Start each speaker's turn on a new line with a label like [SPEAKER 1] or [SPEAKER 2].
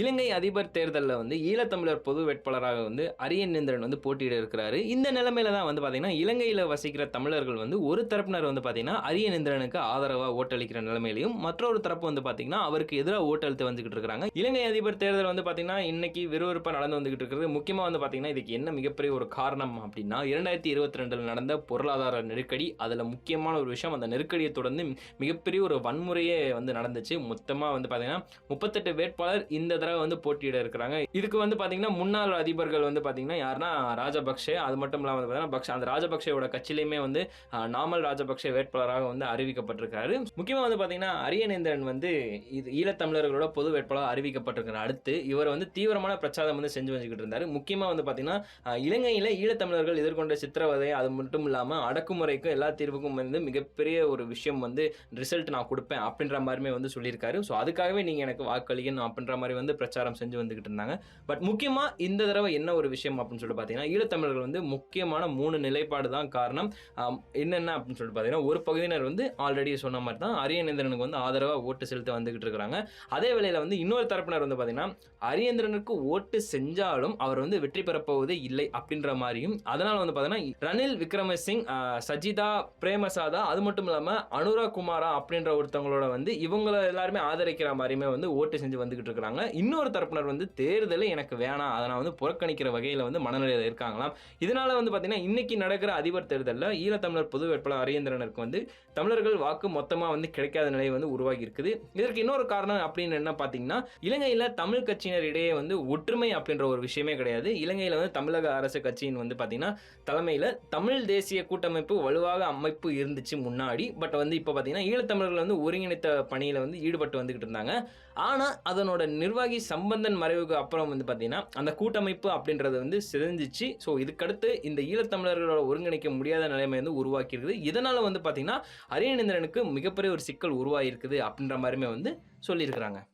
[SPEAKER 1] இலங்கை அதிபர் தேர்தலில் வந்து ஈழத்தமிழர் பொது வேட்பாளராக வந்து அரியநேந்திரன் வந்து போட்டியிட இருக்கிறாரு. இந்த நிலைமையில தான் வந்து பார்த்தீங்கன்னா இலங்கையில் வசிக்கிற தமிழர்கள் வந்து ஒரு தரப்பினர் வந்து பார்த்தீங்கன்னா அரியநேந்திரனுக்கு ஆதரவாக ஓட்டளிக்கிற நிலைமையிலையும் மற்றொரு தரப்பு வந்து பார்த்தீங்கன்னா அவருக்கு எதிராக ஓட்டளித்து வந்துகிட்டு இருக்காங்க இலங்கை அதிபர் தேர்தல் வந்து பார்த்தீங்கன்னா இன்னைக்கு விறுவிறுப்பாக நடந்து வந்துகிட்டு இருக்கிறது முக்கியமாக வந்து பார்த்தீங்கன்னா இதுக்கு என்ன மிகப்பெரிய ஒரு காரணம் அப்படின்னா இரண்டாயிரத்தி இருபத்தி ரெண்டில் நடந்த பொருளாதார நெருக்கடி அதில் முக்கியமான ஒரு விஷயம் அந்த நெருக்கடியை தொடர்ந்து மிகப்பெரிய ஒரு வன்முறையே வந்து நடந்துச்சு. மொத்தமாக வந்து பார்த்தீங்கன்னா முப்பத்தெட்டு வேட்பாளர் இந்த தடவை வந்து போட்டியிட இருக்கிறாங்க. இதுக்கு வந்து பார்த்தீங்கன்னா முன்னாள் அதிபர்கள் வந்து பார்த்தீங்கன்னா யாருன்னா ராஜபக்ஷே. அது மட்டும் இல்லாமல் பார்த்தீங்கன்னா பக்ஷ அந்த ராஜபக்ஷேவோட கட்சியிலையுமே வந்து நாமல் ராஜபக்ஷே வேட்பாளராக வந்து அறிவிக்கப்பட்டிருக்காரு. முக்கியமாக வந்து பார்த்தீங்கன்னா அரியநேந்திரன் வந்து இது ஈழத்தமிழர்களோட பொது வேட்பாளர் அறிவிக்கப்பட்டிருக்கிற அடுத்து இவர் வந்து தீவிரமான பிரச்சாரம் வந்து செஞ்சு வந்துக்கிட்டு இருந்தார். முக்கியமாக வந்து பார்த்தீங்கன்னா இலங்கையில் ஈழத்தமிழர்கள் எதிர்கொண்ட சித்திரவதை அது மட்டும் இல்லாமல் அடக்குமுறைக்கும் எல்லா தீர்வுக்கும் வந்து மிகப்பெரிய ஒரு விஷயம் வந்து ரிசல்ட் நான் கொடுப்பேன் அப்படின்ற மாதிரிமே வந்து சொல்லியிருக்காரு. ஸோ அதுக்காகவே நீங்கள் எனக்கு வாக்களிக்கணும் அப்படின்ற மாதிரி வந்து பிரச்சாரம் செஞ்சு வந்துக்கிட்டு இருந்தாங்க. பட் முக்கியமாக இந்த தடவை என்ன ஒரு விஷயம் அப்படின்னு சொல்லிட்டு பார்த்தீங்கன்னா ஈழத்தமிழர்கள் வந்து முக்கியமான மூணு நிலைப்பாடு தான் காரணம். என்னென்ன அப்படின்னு சொல்லிட்டு பார்த்தீங்கன்னா ஒரு பகுதியினர் வந்து ஆல்ரெடி சொன்ன மாதிரி தான் அரியநேந்திரனுக்கு வந்து ஆதரவாக ஓட்டு செலுத்த வந்துகிட்டு இருக்கிறாங்க அதே வேளையில் வந்து இன்னொரு தரப்பினர் வந்து பார்த்தீங்கன்னா அரியேந்திரனுக்கு ஓட்டு செஞ்சாலும் அவர் வந்து வெற்றி பெறப்போவதே இல்லை அப்படின்ற மாதிரியும் அதனால் வந்து பார்த்தீங்கன்னா ரணில் விக்ரமசிங் சஜிதா பிரேமசாதா அது மட்டும் இல்லாமல் அனுரா குமாரா அப்படின்ற ஒருத்தவங்களோட வந்து இவங்கள எல்லாருமே ஆதரிக்கிற மாதிரியுமே வந்து ஓட்டு செஞ்சு வந்துகிட்டு இருக்கிறாங்க இன்னொரு தரப்பினர் வந்து தேர்தலை எனக்கு வேணாம். அதை நான் வந்து புறக்கணிக்கிற வகையில் வந்து மனநிலையில் இருக்காங்களாம். இதனால் வந்து பார்த்தீங்கன்னா இன்னைக்கு நடக்கிற அதிபர் தேர்தலில் ஈழத்தமிழர் பொது வேட்பாளர் அரியந்திரனருக்கு வந்து தமிழர்கள் வாக்கு மொத்தமாக வந்து கிடைக்காத நிலை வந்து உருவாகி இருக்குது இதற்கு இன்னொரு காரணம் அப்படின்னு என்ன பார்த்தீங்கன்னா இலங்கையில் தமிழ் கட்சியினர் இடையே வந்து ஒற்றுமை அப்படின்ற ஒரு விஷயமே கிடையாது. இலங்கையில் வந்து தமிழக அரசு கட்சியின் வந்து பார்த்தீங்கன்னா தலைமையில் தமிழ் தேசிய கூட்டமைப்பு வலுவாக அமைப்பு இருந்துச்சு முன்னாடி. பட் வந்து இப்போ பார்த்தீங்கன்னா ஈழத்தமிழர்கள் வந்து ஒருங்கிணைத்த பணியில் வந்து ஈடுபட்டு வந்துக்கிட்டு இருந்தாங்க. ஆனால் அதனோட நிர்வாகி சம்பந்தன் மறைவுக்கு அப்புறம் வந்து பார்த்தீங்கன்னா அந்த கூட்டமைப்பு அப்படின்றது வந்து சிதைஞ்சிச்சு. ஸோ இதுக்கடுத்து இந்த ஈழத்தமிழர்களோட ஒருங்கிணைக்க முடியாத நிலைமை வந்து உருவாக்கியிருக்குது. இதனால் வந்து பார்த்தீங்கன்னா அரியநேந்திரனுக்கு மிகப்பெரிய ஒரு சிக்கல் உருவாகியிருக்குது அப்படின்ற மாதிரியுமே வந்து சொல்லியிருக்கிறாங்க.